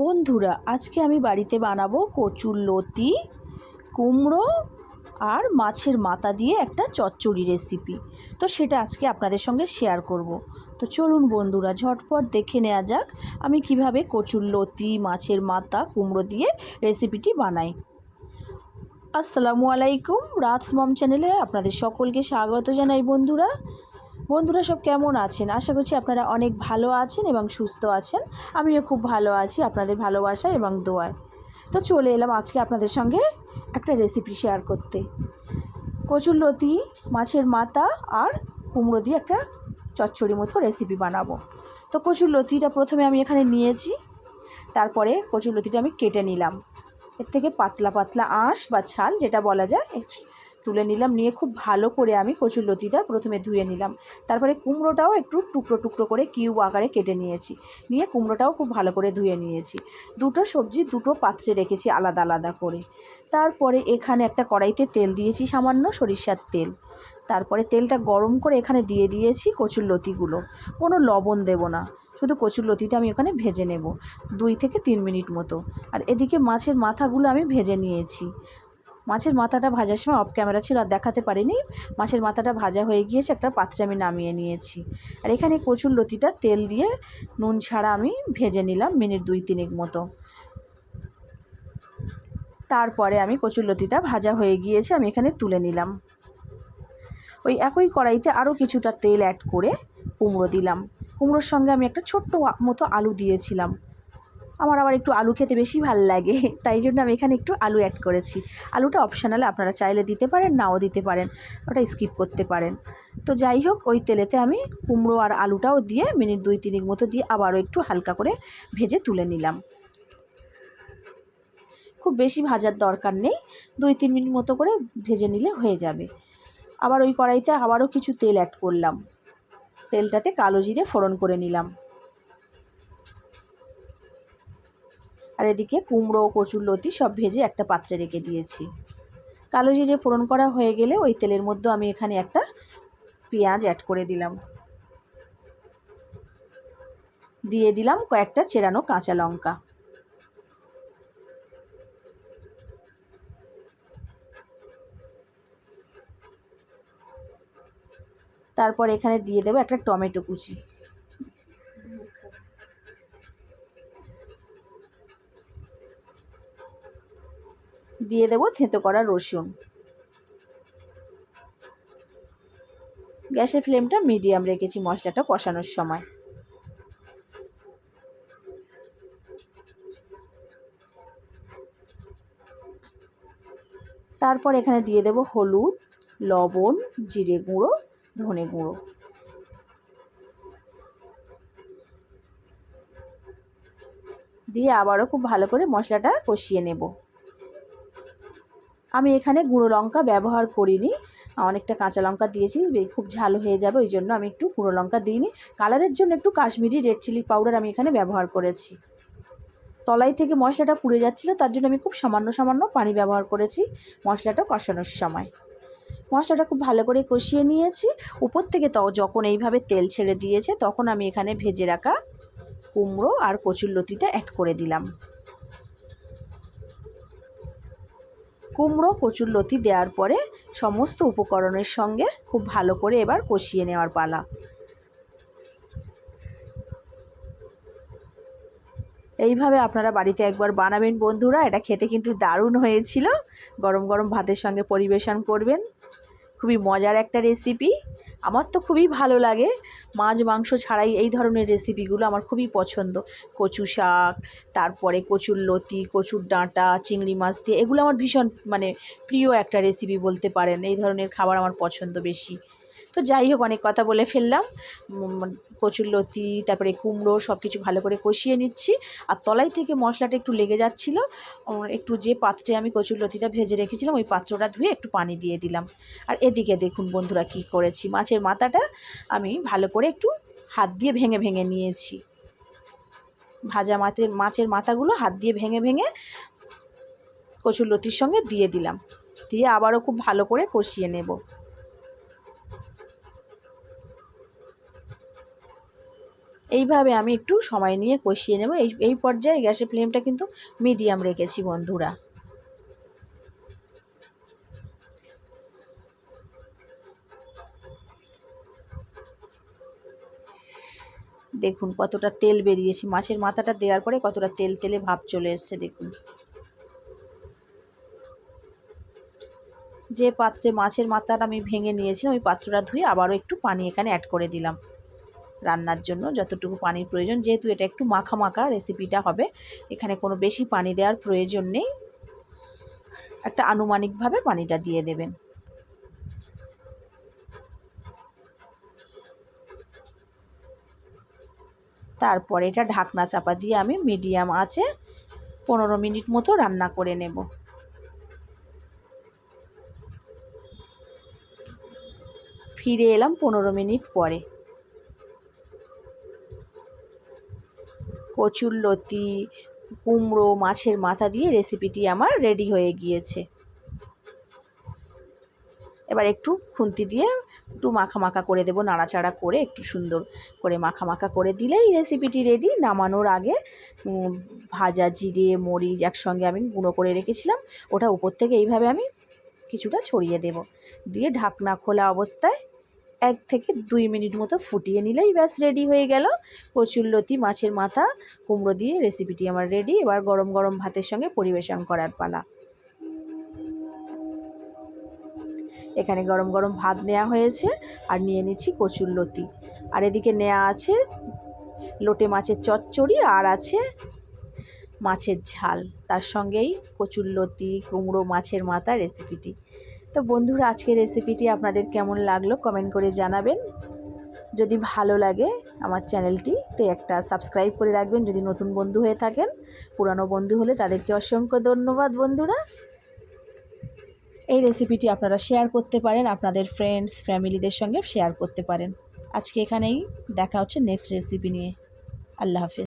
বন্ধুরা, আজকে আমি বাড়িতে বানাবো কচুর লতি, কুমড়ো আর মাছের মাথা দিয়ে একটা চচ্চড়ি রেসিপি তো সেটা আজকে আপনাদের সঙ্গে শেয়ার করব। তো চলুন বন্ধুরা, ঝটপট দেখে নেওয়া যাক আমি কীভাবে কচুর লতি, মাছের মাথা, কুমড়ো দিয়ে রেসিপিটি বানাই। আসসালামু আলাইকুম রাতস মম চ্যানেলে আপনাদের সকলকে স্বাগত জানাই বন্ধুরা। বন্ধুরা সব কেমন আছেন? আশা করছি আপনারা অনেক ভালো আছেন এবং সুস্থ আছেন। আমিও খুব ভালো আছি আপনাদের ভালোবাসা এবং দোয়ায়। তো চলে এলাম আজকে আপনাদের সঙ্গে একটা রেসিপি শেয়ার করতে। কচুর লতি, মাছের মাথা আর কুমড়ো দিয়ে একটা চচ্চড়ি মতো রেসিপি বানাবো। তো কচুর লতিটা প্রথমে আমি এখানে নিয়েছি। তারপরে কচুর লতিটা আমি কেটে নিলাম। এর থেকে পাতলা পাতলা আঁশ বা ছাল যেটা বলা যায় তুলে নিলাম, নিয়ে খুব ভালো করে আমি কচুর লতিটা প্রথমে ধুয়ে নিলাম। তারপরে কুমড়োটাও একটু টুকরো টুকরো করে কিউব আকারে কেটে নিয়েছি। নিয়ে কুমড়োটাও খুব ভালো করে ধুয়ে নিয়েছি। দুটো সবজি, দুটো পাত্রে রেখেছি আলাদা আলাদা করে। তারপরে এখানে একটা কড়াইতে তেল দিয়েছি সামান্য সরিষার তেল। তারপরে তেলটা গরম করে এখানে দিয়ে দিয়েছি কচুর লতিগুলো। কোনো লবণ দেব না। শুধু কচুর লতিটা আমি ওখানে ভেজে নেব, দুই থেকে তিন মিনিট মতো। আর এদিকে মাছের মাথাগুলো আমি ভেজে নিয়েছি। মাছের মাথাটা ভাজার সময় অফ ক্যামেরা ছিল আর দেখাতে পারিনি। মাছের মাথাটা ভাজা হয়ে গিয়েছে, একটা পাত্রে আমি নামিয়ে নিয়েছি। আর এখানে কচুর লতিটা তেল দিয়ে নুন ছাড়া আমি ভেজে নিলাম মিনিট দুই তিনেক মতো। তারপরে আমি কচুর লতিটা ভাজা হয়ে গিয়েছে, আমি এখানে তুলে নিলাম। ওই একই কড়াইতে আরও কিছুটা তেল অ্যাড করে কুমড়ো দিলাম। কুমড়োর সঙ্গে আমি একটা ছোট্ট মতো আলু দিয়েছিলাম। আমার আবার একটু আলু খেতে বেশি ভালো লাগে, তাই জন্য আমি এখানে একটু আলু অ্যাড করেছি। আলুটা অপশানাল আপনারা চাইলে দিতে পারেন, নাও দিতে পারেন, ওটা স্কিপ করতে পারেন। তো যাই হোক, ওই তেলেতে আমি কুমড়ো আর আলুটাও দিয়ে মিনিট দুই তিনিক মতো দিয়ে আবারও একটু হালকা করে ভেজে তুলে নিলাম। খুব বেশি ভাজার দরকার নেই, দুই তিন মিনিট মতো করে ভেজে নিলে হয়ে যাবে। আবার ওই কড়াইতে আবারও কিছু তেল অ্যাড করলাম। তেলটাতে কালো জিরে ফোড়ন করে নিলাম। আর এদিকে কুমড়ো কচুর লতি সব ভেজে একটা পাত্রে রেখে দিয়েছি। কালো জিরে ফোড়ন করা হয়ে গেলে ওই তেলের মধ্যে আমি এখানে একটা পেঁয়াজ অ্যাড করে দিলাম। দিয়ে দিলাম কয়েকটা চেরানো কাঁচা লঙ্কা। তারপর এখানে দিয়ে দেবো একটা টমেটো কুচি। দিয়ে দেবো থেঁতো করা রসুন। গ্যাসের ফ্লেমটা মিডিয়াম রেখেছি মশলাটা কষানোর সময়। তারপর এখানে দিয়ে দেব হলুদ, লবণ, জিরে গুঁড়ো, ধনে গুঁড়ো। দিয়ে আবারও খুব ভালো করে মশলাটা কষিয়ে নেব। আমি এখানে গুঁড়ো লঙ্কা ব্যবহার করিনি। অনেকটা কাঁচা লঙ্কা দিয়েছি খুব ঝাল হয়ে যাবে, ওই জন্য আমি একটু গুঁড়ো লঙ্কা দিইনি। কালারের জন্য একটু কাশ্মীরি রেড চিলি পাউডার আমি এখানে ব্যবহার করেছি। তলাই থেকে মশলাটা পুড়ে যাচ্ছিল, তার জন্য আমি খুব সামান্য সামান্য পানি ব্যবহার করেছি, মশলাটা কষানোর সময়। মশলাটা খুব ভালো করে কষিয়ে নিয়েছি। উপর থেকে তো, যখন এইভাবে তেল ছেড়ে দিয়েছে, তখন আমি এখানে ভেজে রাখা কুমড়ো আর কচুর লতিটা অ্যাড করে দিলাম। কুমড়ো কচুর লতি দেওয়ার পরে সমস্ত উপকরণের সঙ্গে খুব ভালো করে এবার কষিয়ে নেওয়ার পালা। এইভাবে আপনারা বাড়িতে একবার বানাবেন বন্ধুরা, এটা খেতে কিন্তু দারুণ হয়েছিল। গরম গরম ভাতের সঙ্গে পরিবেশন করবেন। খুবই মজার একটা রেসিপি আমার তো খুবই ভালো লাগে। মাছ, মাংস ছাড়াই এই ধরনের রেসিপিগুলো আমার খুবই পছন্দ। কচু শাক, তারপরে কচুর লতি, কচুর ডাঁটা, চিংড়ি মাছ দিয়ে এগুলো আমার ভীষণ মানে প্রিয় একটা রেসিপি বলতে পারেন। এই ধরনের খাবার আমার পছন্দ বেশি। তো যাই হোক, অনেক কথা বলে ফেললাম। কচুর লতি, তারপরে কুমড়ো সব কিছু ভালো করে কষিয়ে নিচ্ছি। আর তলাই থেকে মশলাটা একটু লেগে যাচ্ছিল একটু যে পাত্রে আমি কচুর লতিটা ভেজে রেখেছিলাম, ওই পাত্রটা ধুয়ে একটু পানি দিয়ে দিলাম। আর এদিকে দেখুন বন্ধুরা কি করেছি, মাছের মাথাটা আমি ভালো করে একটু হাত দিয়ে ভেঙে ভেঙে নিয়েছি। ভাজা মাছের মাছের মাথাগুলো হাত দিয়ে ভেঙে ভেঙে কচুর লতির সঙ্গে দিয়ে দিলাম। দিয়ে আবারও খুব ভালো করে কষিয়ে নেব। এইভাবে আমি একটু সময় নিয়ে কষিয়ে নেব। এই এই পর্যায়ে গ্যাসের ফ্লেমটা কিন্তু মিডিয়াম রেখেছি বন্ধুরা। দেখুন কতটা তেল বেরিয়েছে। মাছের মাথাটা দেওয়ার পরে কতটা তেল তেলে ভাব চলে এসছে, দেখুন। যে পাত্রে মাছের মাথাটা আমি ভেঙে নিয়েছিলাম, ওই পাত্রটা ধুয়ে আবারও একটু পানি এখানে অ্যাড করে দিলাম। রান্নার জন্য যতটুকু পানির প্রয়োজন, যেহেতু এটা একটু মাখা মাখা রেসিপিটা হবে, এখানে কোনো বেশি পানি দেওয়ার প্রয়োজন নেই। একটা আনুমানিকভাবে পানিটা দিয়ে দেবেন। তারপর এটা ঢাকনা চাপা দিয়ে আমি মিডিয়াম আছে পনেরো মিনিট মতো রান্না করে নেব। ফিরে এলাম পনেরো মিনিট পরে। কচুর লতি, কুমড়ো, মাছের মাথা দিয়ে রেসিপিটি আমার রেডি হয়ে গিয়েছে। এবার একটু খুন্তি দিয়ে একটু মাখা মাখা করে দেবো, নাড়াচাড়া করে একটু সুন্দর করে মাখা মাখা করে দিলেই রেসিপিটি রেডি নামানোর আগে ভাজা, জিরে, মরিচ একসঙ্গে আমি গুঁড়ো করে রেখেছিলাম, ওটা উপর থেকে এইভাবে আমি কিছুটা ছড়িয়ে দেব। দিয়ে ঢাকনা খোলা অবস্থায় এক থেকে দুই মিনিট মতো ফুটিয়ে নিলেই ব্যাস রেডি হয়ে গেল। কচুরলতি মাছের মাথা, কুমড়ো দিয়ে রেসিপিটি আমার রেডি এবার গরম গরম ভাতের সঙ্গে পরিবেশন করার পালা। এখানে গরম গরম ভাত নেওয়া হয়েছে আর নিয়ে নিচ্ছি কচুরলতি আর এদিকে নেওয়া আছে লোটে মাছের চচ্চড়ি আর আছে মাছের ঝাল। তার সঙ্গেই কচুরলতি কুমড়ো, মাছের মাথা রেসিপিটি তো বন্ধুরা, আজকের রেসিপিটি আপনাদের কেমন লাগল কমেন্ট করে জানাবেন। যদি ভালো লাগে আমার চ্যানেলটি তো একটা সাবস্ক্রাইব করে রাখবেন। যদি নতুন বন্ধু হয়ে থাকেন, পুরানো বন্ধু হলে তাদেরকে অসংখ্য ধন্যবাদ বন্ধুরা। এই রেসিপিটি আপনারা শেয়ার করতে পারেন, আপনাদের ফ্রেন্ডস ফ্যামিলিদের সঙ্গে শেয়ার করতে পারেন। আজকে এখানেই, দেখা হচ্ছে নেক্সট রেসিপি নিয়ে। আল্লাহ হাফিজ।